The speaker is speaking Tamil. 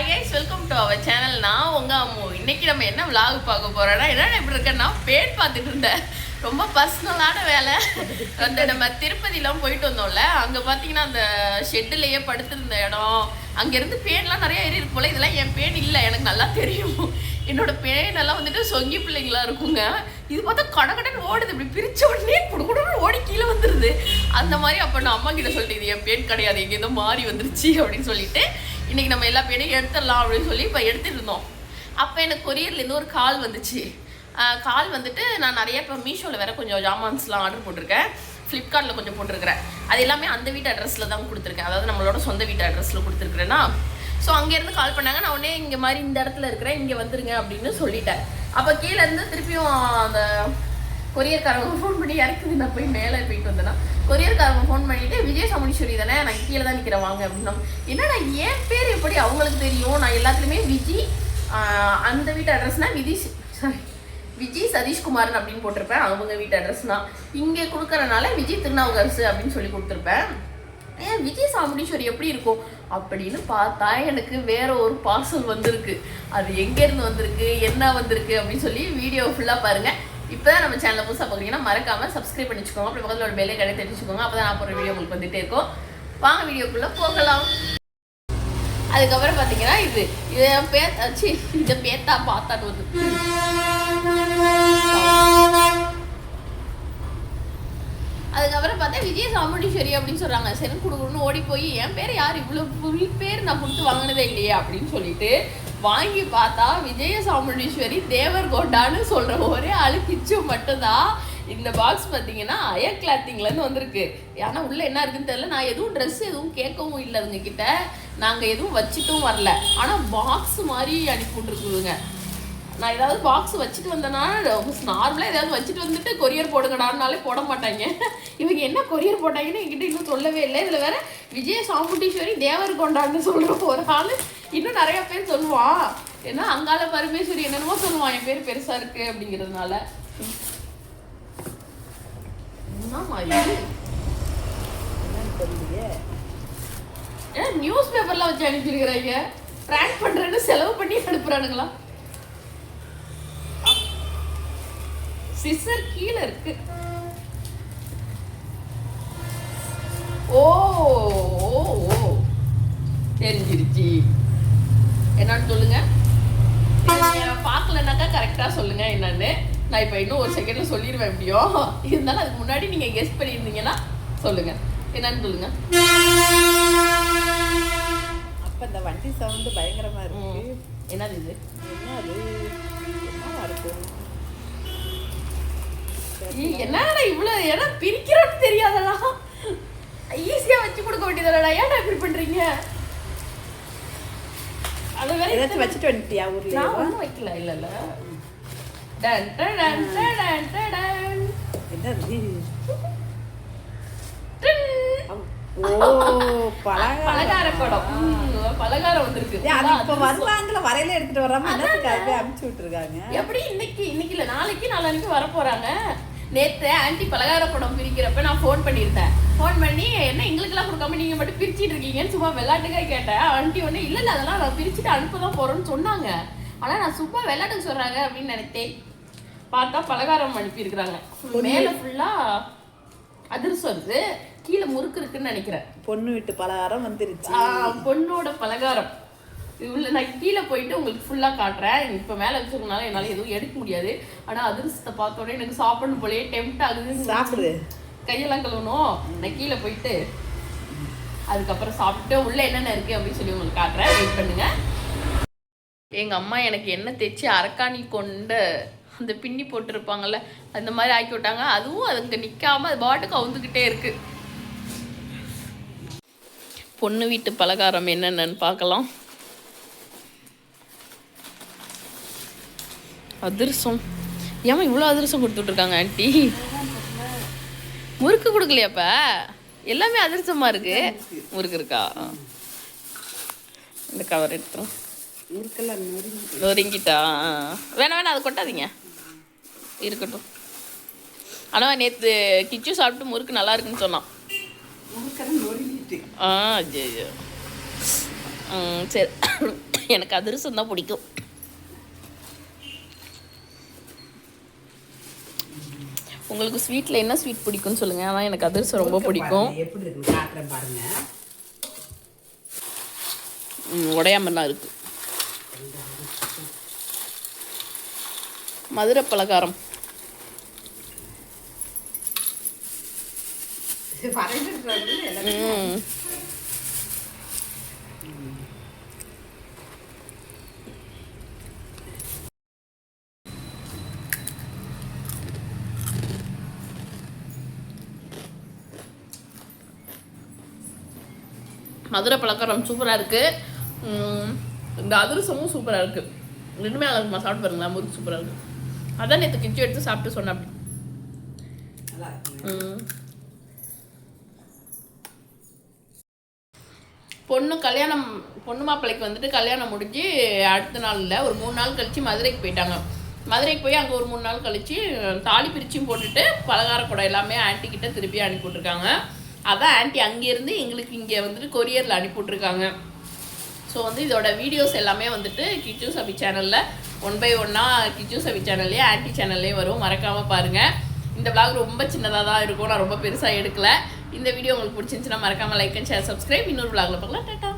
Hi guys welcome to our channel நான் உங்கள் அம்மு. இன்னைக்கு நம்ம என்ன விலாக் பார்க்க போகிறோன்னா என்ன இப்படி இருக்கேன்னா பேட் பார்த்துட்டு இருந்தேன். ரொம்ப பர்சனலான வேலை. அந்த நம்ம திருப்பதிலாம் போயிட்டு வந்தோம்ல அங்கே பார்த்தீங்கன்னா அந்த ஷெட்டுலேயே படுத்திருந்த இடம். அங்கேருந்து பேன்லாம் நிறைய ஏறி இருக்கு போல. இதெல்லாம் என் பேன் இல்லை எனக்கு நல்லா தெரியும். என்னோட பேன் எல்லாம் வந்துட்டு சொங்கி பிள்ளைங்களா இருக்குங்க. இது பார்த்தா கடகடன்னு ஓடுது. இப்படி பிரிச்ச உடனே குடுகுடுன்னு ஓடி கீழே வந்துடுது அந்த மாதிரி அப்போ நான் அம்மா கிட்ட சொல்லிட்டு இது என் பேன் கிடையாது. எங்க மாறி வந்துருச்சு அப்படின்னு சொல்லிட்டு. இன்னைக்கு நம்ம எல்லா பேனையும் எடுத்துடலாம் அப்படின்னு சொல்லி இப்போ எடுத்துருந்தோம் அப்போ எனக்கு கொரியர்லேருந்து ஒரு கால் வந்துச்சு. கால் வந்துட்டு நான் நிறைய இப்போ மீஷோவில் வேற கொஞ்சம் ஜாமான்ஸ்லாம் ஆர்டர் போட்டிருக்கேன். ஃப்ளிப்கார்ட்டில் கொஞ்சம் போட்டிருக்கிறேன். அது எல்லாமே அந்த வீட்டு அட்ரஸில் தான் கொடுத்துருக்கேன். அதாவது நம்மளோட சொந்த வீட்டு அட்ரஸில் கொடுத்துருக்குறேன்னா. ஸோ அங்கேருந்து கால் பண்ணாங்க. நான் உடனே இங்கே மாதிரி இந்த இடத்துல இருக்கிறேன் இங்கே வந்துருங்க அப்படின்னு சொல்லிட்டேன். அப்போ கீழேருந்து திருப்பியும் அந்த கொரியர்காரவங்க ஃபோன் பண்ணி இறக்குது. நான் போய் மேலே போயிட்டு வந்தேன்னா கொரியர்காரவங்க ஃபோன் பண்ணிட்டு விஜய் சாமுண்டீஸ்வரி தானே நான் கீழே தான் நிற்கிறேன் வாங்க அப்படின்னா என்னடா என் பேர் எப்படி அவங்களுக்கு தெரியும்? நான் எல்லாத்துலேயுமே விஜி அந்த வீட்டு அட்ரஸ்னால் விதி சாரி விஜய் சதீஷ்குமாரன் அப்படின்னு போட்டிருப்பேன். அவங்க வீட்டு அட்ரஸ்னா இங்கே கொடுக்குறனால விஜய் திருநாவுக்கரசு அப்படின்னு சொல்லி கொடுத்துருப்பேன். ஏன் விஜய் சாமுண்டீஸ்வரி எப்படி இருக்கும்? அப்படின்னு பார்த்தா எனக்கு வேற ஒரு பார்சல் வந்திருக்கு. அது எங்கேருந்து வந்திருக்கு? என்ன வந்திருக்கு? அப்படின்னு சொல்லி வீடியோ ஃபுல்லாக பாருங்கள் பாருங்க இப்போதான் நம்ம சேனலை புதுசாக பார்க்குறீங்கன்னா மறக்காமல் சப்ஸ்கிரைப் பண்ணிச்சுக்கோங்க. அப்படி பக்கத்தில் ஒரு பெல்லை கடை தெரிஞ்சுக்கோங்க அப்போ தான் நான் போகிற வீடியோ உங்களுக்கு வந்துட்டே இருக்கும். வாங்க வீடியோக்குள்ளே போகலாம். அதுக்கப்புறம் பார்த்தீங்கன்னா இது. இதை என் பே சி இந்த பேத்தா பார்த்தாட்டு வந்து அதுக்கப்புறம் பார்த்தா விஜய சாமுண்டீஸ்வரி அப்படின்னு சொல்றாங்க. சரி கொடுக்கணும்னு ஓடி போய் என் பேர் யார் இவ்வளோ புல் பேர் நான் கொடுத்து வாங்கினதே இல்லையே அப்படின்னு சொல்லிட்டு வாங்கி பார்த்தா விஜய சாமுண்டீஸ்வரி தேவர் கோட்டான்னு சொல்ற ஒரே ஆளு மட்டும்தான் இந்த பாக்ஸ் பார்த்தீங்கன்னா அயர் கிளாத்திங்லேருந்து வந்திருக்கு. ஆனால் உள்ள என்ன இருக்குன்னு தெரியல. நான் எதுவும் ட்ரெஸ் எதுவும் கேட்கவும் இல்லை அவங்க கிட்ட. நாங்கள் எதுவும் வச்சுட்டும் வரல. ஆனால் பாக்ஸ் மாதிரி அனுப்பி விட்ருக்குதுங்க நான் ஏதாவது பாக்ஸ் வச்சுட்டு வந்தேன்னா நார்மலாக ஏதாவது வச்சுட்டு வந்துட்டு கொரியர் போடுங்கடான்னாலே போட மாட்டாங்க. இவங்க என்ன கொரியர் போட்டாங்கன்னு என்கிட்ட இன்னும் சொல்லவே இல்லை. இதில் வேற விஜய சாமுண்டீஸ்வரி தேவர் கொண்டான்னு சொல்கிற ஒரு ஆள் இன்னும் நிறைய பேர் சொல்லுவான் ஏன்னா அங்கால பரமேஸ்வரி என்னென்னமோ சொல்லுவான் என் பேர் பெருசா இருக்கு அப்படிங்கிறதுனால. ஏன் நியூஸ் பேப்பர்லாம் வச்சு அனுப்பியிருக்கிறாங்க ட்ராக் பண்றேன்னு செலவு பண்ணி அனுப்புறானுங்களா? சிசர் கீழே இருக்கு. ஓ ஓ. தெரிஞ்சிருச்சு. என்னன்னு சொல்லுங்க. பார்க்கலனாக்கா கரெக்டா சொல்லுங்க என்னன்னு. நான் இப்போ இன்னும் ஒரு செகண்ட்ல சொல்லிடுவேன் எப்படியும் இருந்தாலும் அதுக்கு முன்னாடி நீங்க கெஸ் பண்ணியிருந்தீங்கன்னா சொல்லுங்க. என்னன்னு சொல்லுங்க. அப்ப இந்த வண்டி சவுண்ட் பயங்கரமா இருக்கு. என்னது இது? என்ன அது என்னடா இவ்வளவு இடம் பிரிக்கிறோன்னு தெரியாதடா? ஈஸியா வச்சு கொடுக்க வேண்டியதுடா ஏன்டா இப்படி பண்றீங்க? அது வேற ஏதாச்சும் வச்சுட்டு வந்துட்டியா ஊர்ல நான் ஒண்ணும் வைக்கல இல்ல இல்ல. டன் டன் டன் டன் டன். என்னது? பலகாரம். வந்திருக்கு. இப்ப வருவாங்கல வரையில எடுத்துட்டு வராம என்னத்துக்காக அமுச்சு விட்டுருக்காங்க? எப்படி இன்னைக்கு இன்னைக்கு இல்ல நாளைக்கு நாளானிக்கு வர போறாங்க நேத்து ஆன்ட்டி பலகார படம் பிரிக்கிறப்ப நான் ஃபோன் பண்ணியிருந்தேன். ஃபோன் பண்ணி என்ன எங்களுக்கெல்லாம் கொடுக்காம நீங்க மட்டும் பிரிச்சிட்டு இருக்கீங்கன்னு சும்மா விளையாட்டுக்காக கேட்டேன். ஆன்ட்டி ஒண்ணு இல்ல இல்ல அதெல்லாம் நான் பிரிச்சுட்டு அனுப்ப தான் போறோம்னு சொன்னாங்க. ஆனா நான் சும்மா விளையாட்டுக்கு சொல்றாங்க அப்படின்னு நினைத்தேன். பார்த்தா பலகாரம் அனுப்பியிருக்கிறாங்க. மேல ஃபுல்லா அதிர்சம் இருக்கு கீழே முறுக்கு இருக்குன்னு நினைக்கிறேன். பொண்ணு வீட்டு பலகாரம் வந்துருச்சு. பொண்ணோட பலகாரம். உள்ள நான் கீழே போயிட்டு உங்களுக்கு ஃபுல்லாக காட்டுறேன். இப்போ மேலே வச்சிருக்கனால என்னால் எதுவும் எடுக்க முடியாது. ஆனால் அதிர்ஷ்டத்தை பார்த்த உடனே எனக்கு சாப்பிடணும் போலயே டெம்ட் ஆகுது சாப்பிடு. கையெல்லாம் கழுவணும். நான் கீழே போயிட்டு அதுக்கப்புறம் சாப்பிட்டு உள்ள என்னென்ன இருக்கு அப்படின்னு சொல்லி உங்களுக்கு காட்டுறேன். வெயிட் பண்ணுங்க. எங்க அம்மா எனக்கு என்ன தைச்சு அரக்காணி கொண்டு அந்த பின்னி போட்டிருப்பாங்கல்ல அந்த மாதிரி ஆக்கி விட்டாங்க. அதுவும் அதுங்க நிக்காம அது பாட்டுக்கு அவுந்துக்கிட்டே இருக்கு. பொண்ணு வீட்டு பலகாரம் என்னென்னு பார்க்கலாம். அதிரசம். ஏமா இவ்வளோ அதிரசம் கொடுத்துட்ருக்காங்க ஆண்டி? முறுக்கு கொடுக்கலையாப்ப? எல்லாமே அதிரசமா இருக்கு. முறுக்கு இருக்கா? இந்த கவர் நொறுங்கி நொறுங்கிட்டா. வேணா வேணா அதை கொட்டாதீங்க. இருக்கட்டும். ஆனால் நேற்று கிச்சு சாப்பிட்டு முறுக்கு நல்லா இருக்குன்னு சொன்னான். ஆ ம் சரி. எனக்கு அதிரசம் தான் பிடிக்கும். உங்களுக்கு ஸ்வீட்டில் என்ன ஸ்வீட் பிடிக்கும்னு சொல்லுங்கள் ஆனால் எனக்கு அதிரசம் ரொம்ப பிடிக்கும். எப்படி இருக்குன்னு காட்டுறேன் பாருங்க. ம், உடையாம தான் இருக்கு. மதுரை பலகாரம். வரையில மதுரை பலகாரம் சூப்பராக இருக்குது இந்த அதிரசமும் சூப்பராக இருக்குது ரெண்டுமே நல்லா சாப்பிட்டு பாருங்களா முறுக்கு சூப்பராக இருக்குது அதான் நேற்று கிச்சு எடுத்து சாப்பிட்டு சொன்னேன் அப்படி. பொண்ணு கல்யாணம் பொண்ணு மாப்பிள்ளைக்கு வந்துட்டு கல்யாணம் முடிஞ்சு அடுத்த நாளில் ஒரு மூணு நாள் கழிச்சு மதுரைக்கு போயிட்டாங்க. மதுரைக்கு போய் அங்கே ஒரு மூணு நாள் கழிச்சு தாலி பிரிச்சும் போட்டுட்டு பலகார குடம் எல்லாமே ஆன்ட்டி கிட்ட திருப்பி அனுப்பி விட்ருக்காங்க அதான் ஆன்ட்டி அங்கேருந்து எங்களுக்கு இங்கே வந்துட்டு கொரியரில் அனுப்பி விட்ருக்காங்க ஸோ வந்து இதோட வீடியோஸ் எல்லாமே வந்துட்டு கிச்சு சபி சேனலில் ஒன் பை ஒன்னாக கிச்சு சபி சேனல்லையே ஆன்ட்டி சேனல்லே வரும். மறக்காமல் பாருங்கள் இந்த vlog ரொம்ப சின்னதாக தான் இருக்கும். நான் ரொம்ப பெருசாக எடுக்கல. இந்த வீடியோ உங்களுக்கு பிடிச்சிருந்துச்சுன்னா மறக்காமல் லைக் அண்ட் ஷேர் சப்ஸ்கிரைப் இன்னொரு விளாகில் பார்க்கலாம். டாட்டா.